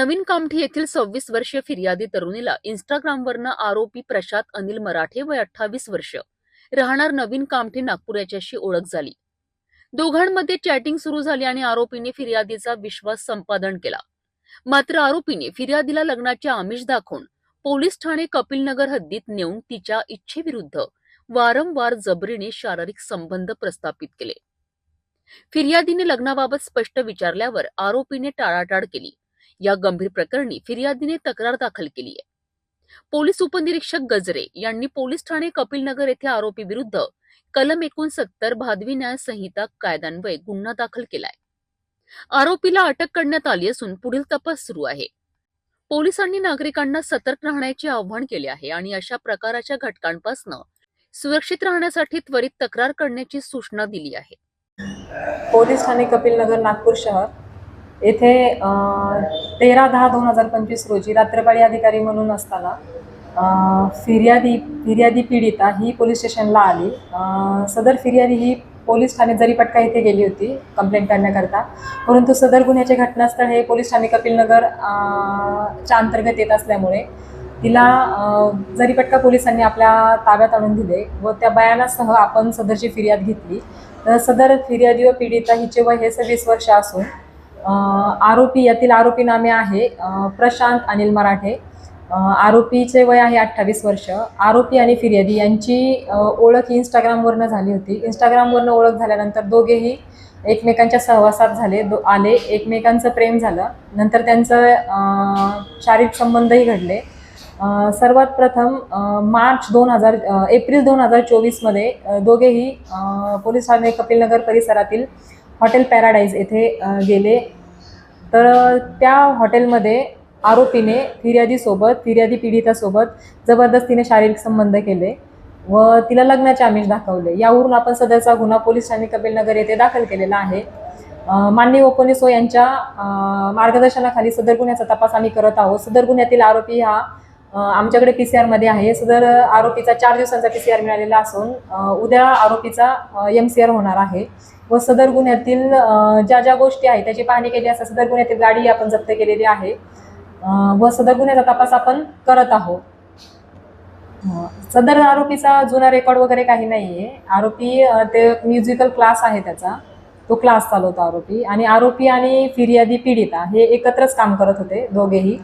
नवीन कामठी येथील सव्वीस वर्षीय फिर्यादी तरुणीला इंस्टाग्रामवरनं आरोपी प्रशांत अनिल मराठे वय अठ्ठावीस वर्ष. राहणार नवीन कामठी नागपूर याच्याशी ओळख झाली. दोघांमध्ये चॅटिंग सुरू झाली आणि आरोपीने फिर्यादीचा विश्वास संपादन केला. मात्र आरोपीने फिर्यादीला लग्नाचे आमिष दाखवून पोलीस ठाणे कपिलनगर हद्दीत नेऊन तिच्या इच्छेविरुद्ध वारंवार जबरीने शारीरिक संबंध प्रस्थापित केले. फिर्यादीने लग्नाबाबत स्पष्ट विचारल्यावर आरोपीने टाळाटाळ केली. या गंभीर प्रकरणी फिर्यादीने तक्रार दाखल केली आहे. पोलीस उपनिरीक्षक गजरे यांनी पोलीस ठाणे कपिलनगर येथे आरोपी विरुद्ध कलम एकोणसत्तर भादवी न्याय संहिता कायद्यान्वये गुन्हा दाखल केलाय. आरोपीला अटक करण्यात आली असून पुढील तपास सुरू आहे. पोलिसांनी नागरिकांना सतर्क राहण्याचे आवाहन केले आहे आणि अशा प्रकाराच्या घटकांपासून सुरक्षित राहण्यासाठी त्वरित तक्रार करण्याची सूचना दिली आहे. पोलीस ठाणे कपिलनगर नागपूर शहर येथे तेरा दहा दोन हजार पंचवीस रोजी रात्रपाळी अधिकारी म्हणून असताना फिर्यादी फिर्यादी पीडिता ही पोलीस स्टेशनला आली. सदर फिर्यादी ही पोलीस ठाणे जरीपटका येथे गेली होती कंप्लेंट करण्याकरता परंतु सदर गुन्ह्याचे घटनास्थळ हे पोलीस ठाणे कपिलनगर च्या अंतर्गत येत असल्यामुळे तिला जरीपटका पोलिसांनी आपल्या ताब्यात आणून दिले व त्या बयानासह आपण सदरची फिर्याद घेतली तर सदर फिर्यादी व पीडिता हिचे वय हे सव्वीस वर्ष असून आरोपी यातील आरोपी नामे आहे प्रशांत अनिल मराठे. आरोपीचे वय आहे अठ्ठावीस वर्ष. आरोपी आणि फिर्यादी यांची ओळख इंस्टाग्रामवरनं झाली होती. इंस्टाग्रामवरनं ओळख झाल्यानंतर दोघेही एकमेकांच्या सहवासात झाले दो आले. एकमेकांचं प्रेम झालं. नंतर त्यांचं शारीरिक संबंधही घडले. सर्वात प्रथम मार्च दोन हजार एप्रिल दोन हजार चोवीसमध्ये दोघेही पोलीस ठाणे कपिलनगर परिसरातील हॉटेल पॅराडाईज येथे गेले. तर त्या हॉटेलमध्ये आरोपीने फिर्यादीसोबत फिर्यादी पीडितासोबत जबरदस्तीने शारीरिक संबंध केले व तिला लग्नाचे आमिष दाखवले. यावरून आपण सदरचा गुन्हा पोलीस ठाणे कपिलनगर येथे दाखल केलेला आहे. माननीय ओपोनिसो यांच्या मार्गदर्शनाखाली सदर गुन्ह्याचा तपास आम्ही करत आहोत. सदर गुन्ह्यातील आरोपी हा आमच्याकडे पी सी आरमध्ये आहे. सदर आरोपीचा चार दिवसांचा पी सी आर मिळालेला असून उद्या आरोपीचा एम सी आर होणार आहे. व सदर गुन्ह्यातील ज्या ज्या गोष्टी आहेत त्याची पाहणी केली असता सदर गुन्ह्यातील गाडी आपण जप्त केलेली आहे. व सदर गुन्ह्याचा तपास आपण करत आहोत. सदर आरोपीचा जुना रेकॉर्ड वगैरे काही नाही आहे आरोपी ते म्युझिकल क्लास आहे त्याचा. तो क्लास चालवतो आरोपी. आणि आरोपी आणि फिर्यादी पीडिता हे एकत्रच काम करत होते दोघेही.